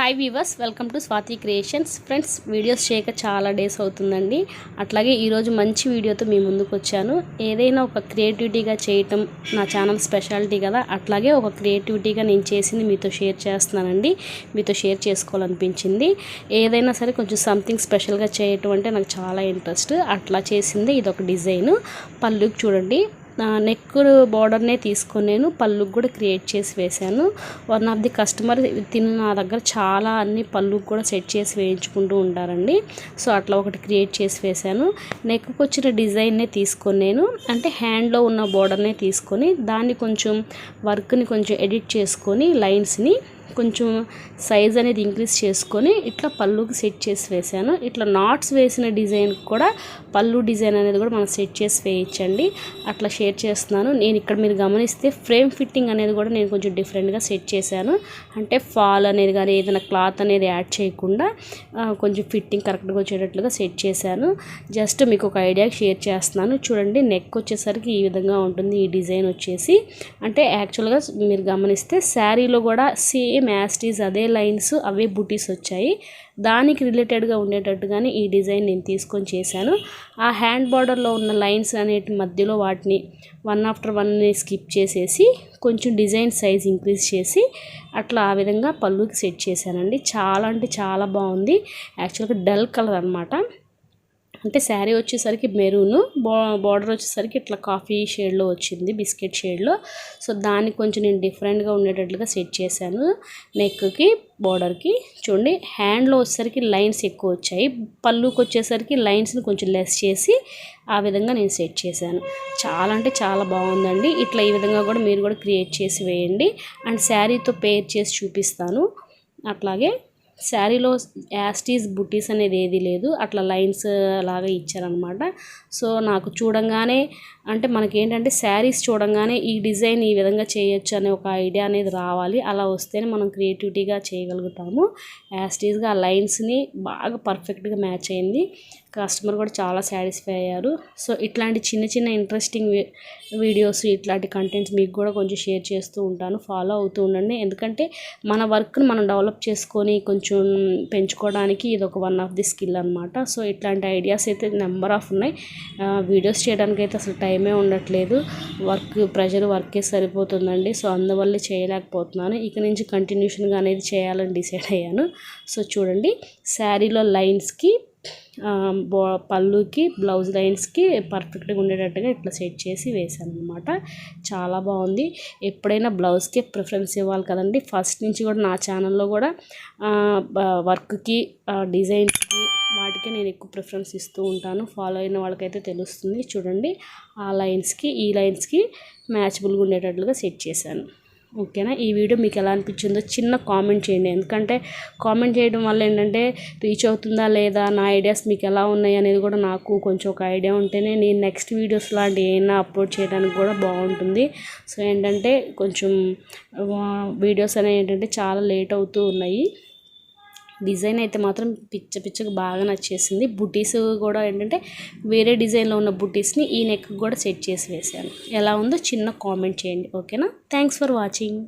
Hi viewers welcome to Swathi creations friends videos చేయక చాలా days అవుతుందండి. అట్లాగే ఈరోజు మంచి వీడియోతో మీ ముందుకు వచ్చాను. ఏదైనా ఒక క్రియేటివిటీగా చేయటం నా ఛానల్ స్పెషాలిటీ కదా. అట్లాగే ఒక క్రియేటివిటీగా నేను చేసింది మీతో షేర్ చేస్తున్నానండి. మీతో షేర్ చేసుకోవాలనిపించింది. ఏదైనా సరే కొంచెం సంథింగ్ స్పెషల్గా చేయటం అంటే నాకు చాలా ఇంట్రెస్ట్ అట్లా చేసింది ఇది ఒక డిజైన్ పళ్ళుకి చూడండి. నెక్ బార్డర్నే తీసుకొని నేను పళ్ళుకి కూడా క్రియేట్ చేసి వేశాను. వన్ ఆఫ్ ది కస్టమర్ తిన్న నా దగ్గర చాలా అన్ని పళ్ళుకి కూడా సెట్ చేసి వేయించుకుంటూ ఉంటారండి. సో అట్లా ఒకటి క్రియేట్ చేసి వేశాను. నెక్కి వచ్చిన డిజైన్నే తీసుకొని నేను అంటే హ్యాండ్లో ఉన్న బార్డర్నే తీసుకొని దాన్ని కొంచెం వర్క్ని కొంచెం ఎడిట్ చేసుకొని లైన్స్ని కొంచెం సైజ్ అనేది ఇంక్రీజ్ చేసుకొని ఇట్లా పళ్ళుకి సెట్ చేసి వేసాను. ఇట్లా నాట్స్ వేసిన డిజైన్ కూడా పళ్ళు డిజైన్ అనేది కూడా మనం సెట్ చేసి వేయించండి అట్లా షేర్ చేస్తున్నాను. నేను ఇక్కడ మీరు గమనిస్తే ఫ్రేమ్ ఫిట్టింగ్ అనేది కూడా నేను కొంచెం డిఫరెంట్గా సెట్ చేశాను. అంటే ఫాల్ అనేది కానీ ఏదైనా క్లాత్ అనేది యాడ్ చేయకుండా కొంచెం ఫిట్టింగ్ కరెక్ట్గా వచ్చేటట్లుగా సెట్ చేశాను. జస్ట్ మీకు ఒక ఐడియా షేర్ చేస్తున్నాను. చూడండి నెక్ వచ్చేసరికి ఈ విధంగా ఉంటుంది ఈ డిజైన్ వచ్చేసి. అంటే యాక్చువల్గా మీరు గమనిస్తే శారీలో కూడా సేమ్ మ్యాస్టీస్ అదే లైన్స్ అవే బుటీస్ వచ్చాయి. దానికి రిలేటెడ్గా ఉండేటట్టుగానే ఈ డిజైన్ నేను తీసుకొని చేశాను. ఆ హ్యాండ్ బార్డర్లో ఉన్న లైన్స్ అనేటి మధ్యలో వాటిని వన్ ఆఫ్టర్ వన్ని స్కిప్ చేసేసి కొంచెం డిజైన్ సైజ్ ఇంక్రీజ్ చేసి అట్లా ఆ విధంగా పళ్ళుకి సెట్ చేశానండి. చాలా అంటే చాలా బాగుంది. యాక్చువల్గా డల్ కలర్ అనమాట అంటే శారీ వచ్చేసరికి మెరూన్ బా బార్డర్ వచ్చేసరికి ఇట్లా కాఫీ షేడ్లో వచ్చింది బిస్కెట్ షేడ్లో. సో దానికి కొంచెం నేను డిఫరెంట్గా ఉండేటట్లుగా సెట్ చేశాను. నెక్కి బార్డర్కి. చూడండి హ్యాండ్లో వచ్చేసరికి లైన్స్ ఎక్కువ వచ్చాయి. పళ్ళుకి వచ్చేసరికి లైన్స్ని కొంచెం లెస్ చేసి ఆ విధంగా నేను సెట్ చేశాను. చాలా అంటే చాలా బాగుందండి. ఇట్లా ఈ విధంగా కూడా మీరు కూడా క్రియేట్ చేసి వేయండి. అండ్ శారీతో పేర్ చేసి చూపిస్తాను. అట్లాగే శారీలో యాస్టీస్ బుటీస్ అనేది ఏది లేదు. అట్లా లైన్స్ లాగా ఇచ్చారనమాట సో నాకు చూడంగానే అంటే మనకి ఏంటంటే శారీస్ చూడంగానే ఈ డిజైన్ ఈ విధంగా చేయొచ్చు అనే ఒక ఐడియా అనేది రావాలి. అలా వస్తేనే మనం క్రియేటివిటీగా చేయగలుగుతాము. యాస్టీస్గా ఆ లైన్స్ని బాగా పర్ఫెక్ట్గా మ్యాచ్ అయింది. కస్టమర్ కూడా చాలా సాటిస్ఫై అయ్యారు. సో ఇట్లాంటి చిన్న చిన్న ఇంట్రెస్టింగ్ వీడియోస్ ఇట్లాంటి కంటెంట్స్ మీకు కూడా కొంచెం షేర్ చేస్తూ ఉంటాను. ఫాలో అవుతూ ఉండండి. ఎందుకంటే మన వర్క్ని మనం డెవలప్ చేసుకొని కొంచెం పెంచుకోవడానికి ఇది ఒక వన్ ఆఫ్ ది స్కిల్ అనమాట సో ఇట్లాంటి ఐడియాస్ అయితే నెంబర్ ఆఫ్ ఉన్నాయి. వీడియోస్ చేయడానికి అయితే అసలు టైమే ఉండట్లేదు. వర్క్ ప్రెషర్ వర్కే సరిపోతుందండి. సో అందువల్ల చేయలేకపోతున్నాను. ఇక నుంచి కంటిన్యూషన్గా అనేది చేయాలని డిసైడ్ అయ్యాను. సో చూడండి. శారీలో లైన్స్కి బో పళ్ళుకి బ్లౌజ్ లైన్స్కి పర్ఫెక్ట్గా ఉండేటట్టుగా ఇట్లా సెట్ చేసి వేసాను అనమాట చాలా బాగుంది. ఎప్పుడైనా బ్లౌజ్కి ప్రిఫరెన్స్ ఇవ్వాలి కదండి. ఫస్ట్ నుంచి కూడా నా ఛానల్లో కూడా వర్క్కి డిజైన్స్కి వాటికే నేను ఎక్కువ ప్రిఫరెన్స్ ఇస్తూ ఉంటాను. ఫాలో అయిన వాళ్ళకైతే తెలుస్తుంది. చూడండి ఆ లైన్స్కి ఈ లైన్స్కి మ్యాచబుల్గా ఉండేటట్లుగా సెట్ చేశాను. ఓకేనా? ఈ వీడియో మీకు ఎలా అనిపించిందో చిన్న కామెంట్ చేయండి. ఎందుకంటే కామెంట్ చేయడం వల్ల ఏంటంటే రీచ్ అవుతుందా లేదా నా ఐడియాస్ మీకు ఎలా ఉన్నాయి అనేది కూడా నాకు కొంచెం ఒక ఐడియా ఉంటేనే నేను నెక్స్ట్ వీడియోస్ లాంటివి ఏమైనా అప్లోడ్ చేయడానికి కూడా బాగుంటుంది. సో ఏంటంటే కొంచెం వీడియోస్ అనేవి ఏంటంటే చాలా లేట్ అవుతూ ఉన్నాయి. డిజైన్ అయితే మాత్రం పిచ్చ పిచ్చగా బాగా నచ్చేసింది. బుటీస్ కూడా ఏంటంటే వేరే డిజైన్లో ఉన్న బుటీస్ని ఈ నెక్ కూడా సెట్ చేసి వేసాను. ఎలా ఉందో చిన్న కామెంట్ చేయండి. ఓకేనా? Thanks for watching.